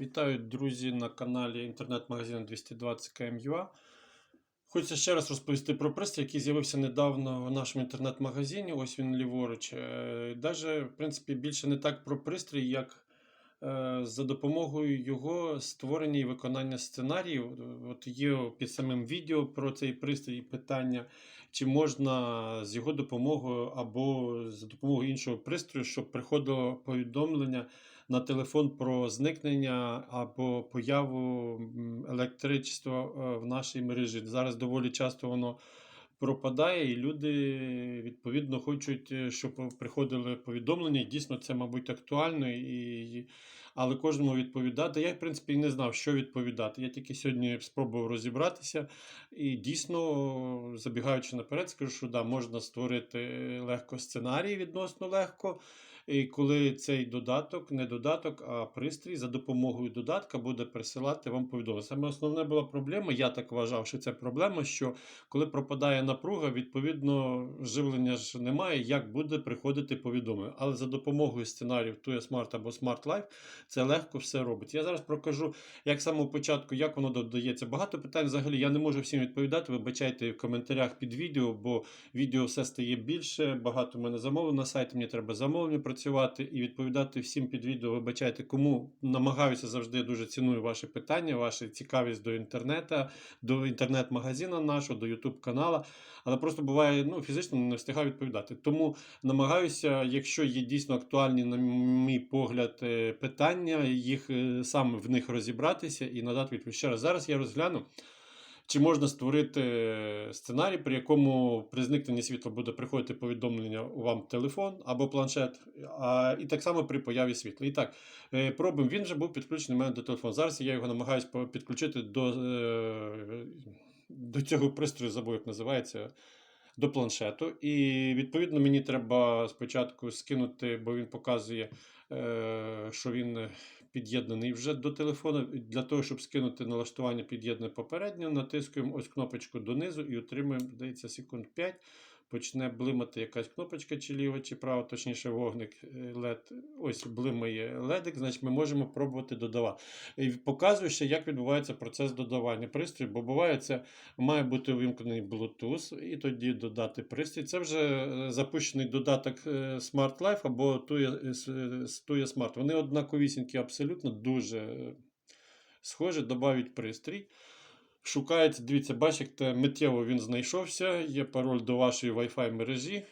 Вітаю, друзі, на каналі інтернет-магазину 220 km.ua. Хочеться ще раз розповісти про пристрій, який з'явився недавно в нашому інтернет-магазині. Ось він ліворуч. Е, Даже, в принципі, більше не так про пристрій, як е, за допомогою його створення і виконання сценаріїв. От є під самим відео про цей пристрій питання, чи можна з його допомогою або за допомогою іншого пристрою, щоб приходило повідомлення на телефон про зникнення або появу електричества е, в нашій мережі. Зараз доволі часто воно пропадає, і люди відповідно хочуть, е, щоб приходили повідомлення. Дійсно це, мабуть, актуально. І... Але кожному відповідати. Я, в принципі, не знав, що відповідати. Я тільки сьогодні спробував розібратися. І дійсно, забігаючи наперед, скажу, що да, можна створити легко сценарій відносно легко. Коли цей додаток, не додаток, а пристрій за допомогою додатка буде присилати вам повідомлення. Саме основна була проблема, я так вважав, що це проблема, що коли пропадає напруга, відповідно живлення ж немає, як буде приходити повідомлення. Але за допомогою сценаріїв TUE Smart або Smart Life це легко все робить. Я зараз покажу, як самого початку, як воно додається. Багато питань взагалі я не можу всім відповідати. Вибачайте в коментарях під відео, бо відео все стає більше. Багато в мене замовлень на сайті, мені треба замовлення працювати і відповідати всім під відео. Вибачайте, кому намагаюся завжди дуже ціную ваші питання, ваша цікавість до інтернету, до інтернет-магазина нашого, до YouTube канала. Але просто буває, ну, фізично не встигаю відповідати. Тому намагаюся, якщо є дійсно актуальні, на мій погляд, е, питання, їх е, саме в них розібратися і надати відповідь. Ще раз, зараз я розгляну. Чи можна створити е, сценарій, при якому при зникненні світла буде приходити повідомлення у вам телефон або планшет, а, і так само при появі світла. І так, е, пробуємо. Він вже був підключений в мене до телефону. Зараз я його намагаюся підключити до, е, до цього пристрою, забув, як називається. До планшету, і відповідно мені треба спочатку скинути, бо він показує, що він під'єднаний вже до телефону. Для того, щоб скинути налаштування під'єднане попередньо, натискуємо ось кнопочку донизу і отримуємо, здається, секунд 5. Почне блимати якась кнопочка, чи ліва, чи права, точніше, вогник е, LED. Ось блимає ледик, значить ми можемо пробувати додавати. І показую ще, як відбувається процес додавання пристрою, бо буває, це має бути увімкнений Bluetooth, і тоді додати пристрій. Це вже е, запущений додаток е, Smart Life або е, е, TUE Smart. Вони однаковісінькі, абсолютно дуже е, схожі. Добавить пристрій. Шукається, дивіться, бачите, миттєво він знайшовся. Є пароль до вашої Wi-Fi мережі.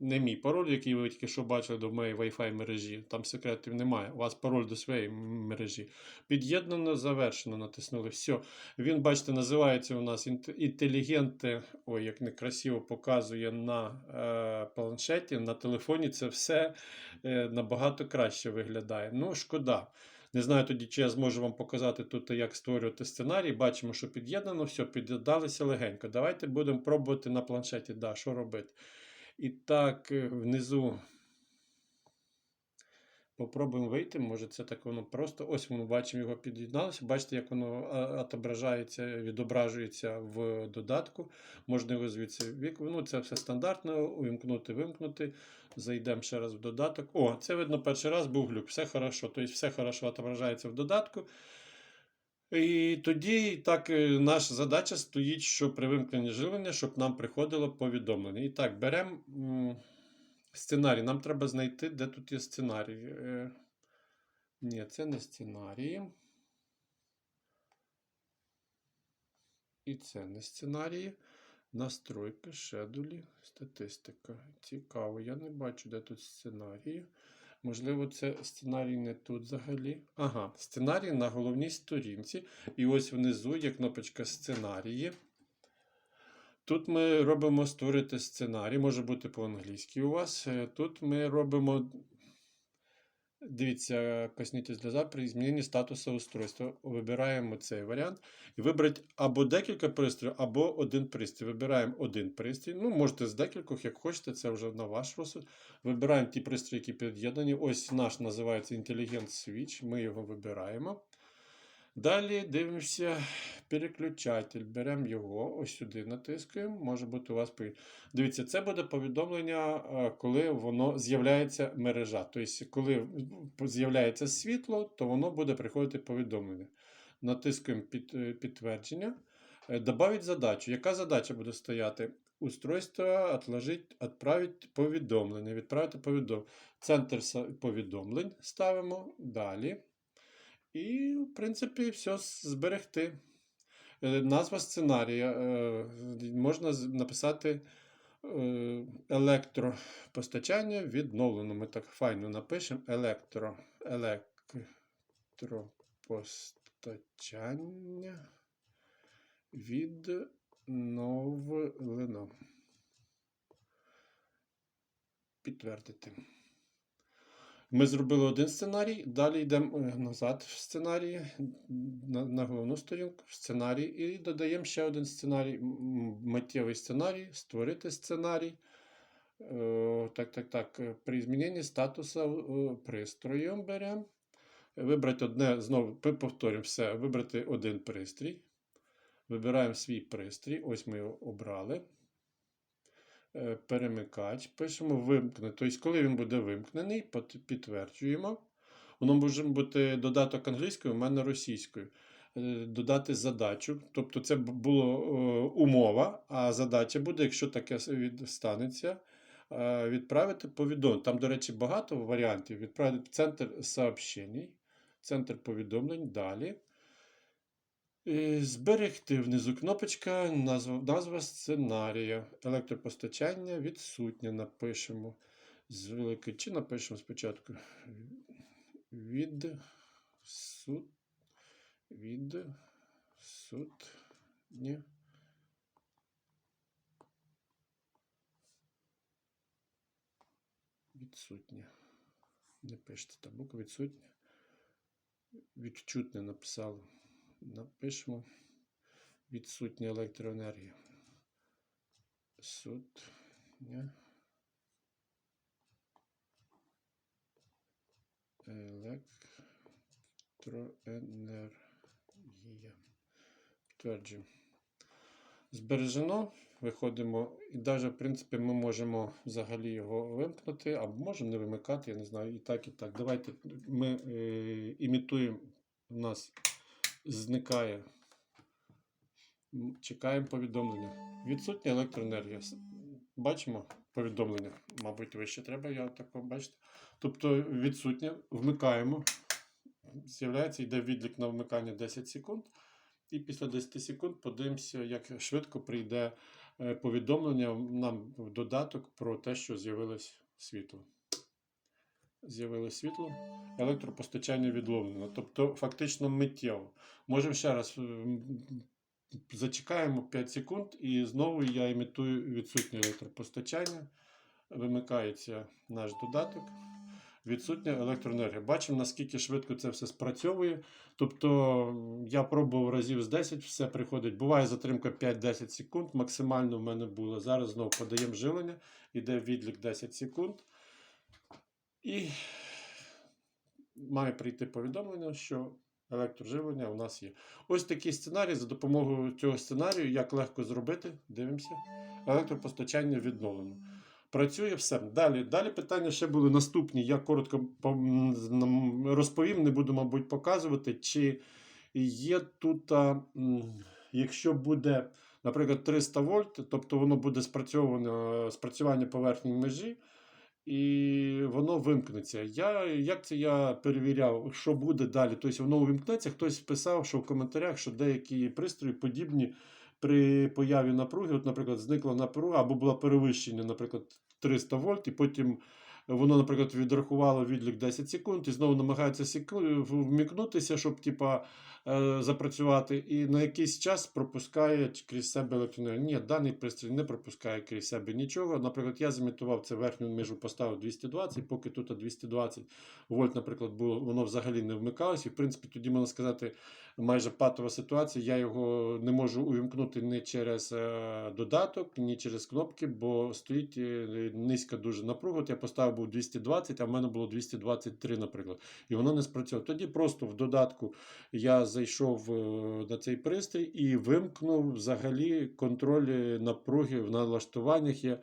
Не мій пароль, який ви тільки що бачили до моєї Wi-Fi мережі. Там секретів немає. У вас пароль до своєї мережі. Під'єднано, завершено, натиснули. Все. Він, бачите, називається у нас інт- інтелігенти. Ой, як некрасиво показує на е, планшеті, на телефоні. Це все е, набагато краще виглядає. Ну, шкода. Не знаю тоді, чи я зможу вам показати тут, як створювати сценарій. Бачимо, що під'єднано, все, під'єдналися легенько. Давайте будемо пробувати на планшеті. Да, що робити? І так, е, внизу попробуємо вийти. Може, це так воно просто. Ось ми бачимо, його під'єдналося. Бачите, як воно отображається, відображується в додатку. Можна його звідси. Ну, це все стандартно. Увімкнути, вимкнути. Зайдемо ще раз в додаток. О, це видно перший раз був глюк. Все хорошо. Тобто все хорошо отображається в додатку. І тоді так е, наша задача стоїть, що при вимкненні живлення, щоб нам приходило повідомлення. І так, беремо сценарій. Нам треба знайти, де тут є сценарій. Е, Ні, це не сценарії. І це не сценарії. Настройки, шедулі, статистика. Цікаво, я не бачу, де тут сценарії. Можливо, це сценарій не тут взагалі. Ага, сценарій на головній сторінці. І ось внизу є кнопочка сценарії. Тут ми робимо створити сценарій, може бути по-англійськи у вас. Е, Тут ми робимо. Дивіться, коснітесь для при зміні статусу устройства. Вибираємо цей варіант. І вибрати або декілька пристроїв, або один пристрій. Вибираємо один пристрій. Ну, можете з декількох, як хочете, це вже на ваш розсуд. Вибираємо ті пристрої, які під'єднані. Ось наш називається Intelligent Switch. Ми його вибираємо. Далі дивимося переключатель. Беремо його, ось сюди натискуємо. Може бути у вас пові- Дивіться, це буде повідомлення, коли воно з'являється мережа. Тобто, коли з'являється світло, то воно буде приходити повідомлення. Натискуємо під, е, підтвердження. Е, Добавить задачу. Яка задача буде стояти? Устройство отложить, відправить повідомлення. Відправити повідомлення. Центр повідомлень ставимо. Далі. І, в принципі, все зберегти. Е, Назва сценарія. е, Можна написати е, електропостачання відновлено. Ми так файно напишемо. Електро, електропостачання відновлено. Підтвердити. Ми зробили один сценарій, далі йдемо е, назад в сценарії, на, на головну сторінку, в сценарій, і додаємо ще один сценарій, миттєвий сценарій, створити сценарій. Е, Так, так, так. е, При зміненні статусу пристрою беремо. Вибрати одне, знову повторюємо все, вибрати один пристрій. Вибираємо свій пристрій, ось ми його обрали. Е, Перемикач, пишемо вимкнути. Тобто, коли він буде вимкнений, підтверджуємо. Воно може бути додаток англійською, у мене російською. Е, Додати задачу. Тобто це б- було е, умова, а задача буде, якщо таке станеться, е, відправити повідомлення. Там, до речі, багато варіантів. Відправити в центр сообщень, центр повідомлень. Далі. Е, Зберегти внизу кнопочка, назва, назва сценарія. Електропостачання відсутнє. Напишемо з великої чи напишемо спочатку від суд від судні. Відсутнє. Не пишете та буква відсутня. Відчутне написало. Напишемо відсутня електроенергія. Сутня електроенергія. Підтверджуємо. Збережено. Виходимо, і навіть, в принципі, ми можемо взагалі його вимкнути, або можемо не вимикати, я не знаю, і так, і так. Давайте ми е, імітуємо, у нас зникає. Чекаємо повідомлення. Відсутня електроенергія. Бачимо повідомлення. Мабуть, вище треба, я тако бачите. Тобто відсутня, вмикаємо. З'являється, йде відлік на вмикання 10 секунд. І після 10 секунд подивимося, як швидко прийде е, повідомлення нам в додаток про те, що з'явилось світло. З'явилось світло, електропостачання відловлено. Тобто, фактично миттєво. Можемо ще раз зачекаємо 5 секунд, і знову я імітую відсутнє електропостачання. Вимикається наш додаток. Відсутня електроенергія. Бачимо, наскільки швидко це все спрацьовує. Тобто я пробував разів з 10, все приходить. Буває затримка 5-10 секунд. Максимально в мене було. Зараз знову подаємо живлення, іде відлік 10 секунд. І має прийти повідомлення, що електроживлення у нас є. Ось такий сценарій. За допомогою цього сценарію, як легко зробити, дивимося. Електропостачання відновлено. Працює все. Далі, далі питання ще були наступні. Я коротко розповім, не буду, мабуть, показувати, чи є тут, якщо буде, наприклад, 300 вольт, тобто воно буде спрацьовано спрацювання поверхні межі, і воно вимкнеться. Я, як це я перевіряв, що буде далі? Тобто воно увімкнеться. Хтось писав, що в коментарях, що деякі пристрої подібні при появі напруги, от, наприклад, зникла напруга або було перевищення, наприклад, 300 вольт, і потім воно, наприклад, відрахувало відлік 10 секунд і знову намагається вмікнутися, щоб типа, е, запрацювати, і на якийсь час пропускає крізь себе електроенергію. Ні, даний пристрій не пропускає крізь себе нічого. Наприклад, я зімітував це верхню межу, поставив 220, поки тут 220 вольт, наприклад, було, воно взагалі не вмикалось. І в принципі тоді можна сказати, майже патова ситуація. Я його не можу увімкнути ні через е, додаток, ні через кнопки, бо стоїть е, низька дуже напруга. От я поставив був 220, а в мене було 223, наприклад. І воно не спрацьовувало. Тоді просто в додатку я зайшов е, на цей пристрій і вимкнув взагалі контроль напруги в налаштуваннях. Є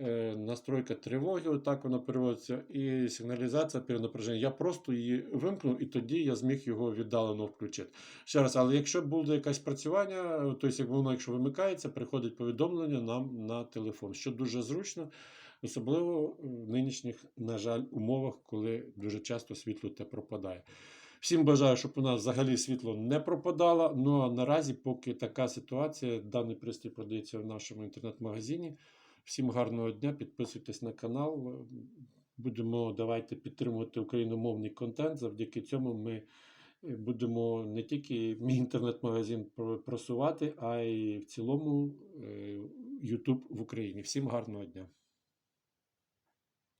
е, настройка тривоги, отак вона переводиться, і сигналізація перенапряження. Я просто її вимкнув, і тоді я зміг його віддалено включити. Ще раз, але якщо буде якесь працювання, тобто як воно, якщо вимикається, приходить повідомлення нам на телефон, що дуже зручно, особливо в нинішніх, на жаль, умовах, коли дуже часто світло те пропадає. Всім бажаю, щоб у нас взагалі світло не пропадало. Ну а наразі, поки така ситуація, даний пристрій продається в нашому інтернет-магазині. Всім гарного дня, підписуйтесь на канал. Будемо давайте підтримувати україномовний контент. Завдяки цьому ми е, будемо не тільки мій інтернет-магазин просувати, а й в цілому е, YouTube в Україні. Всім гарного дня!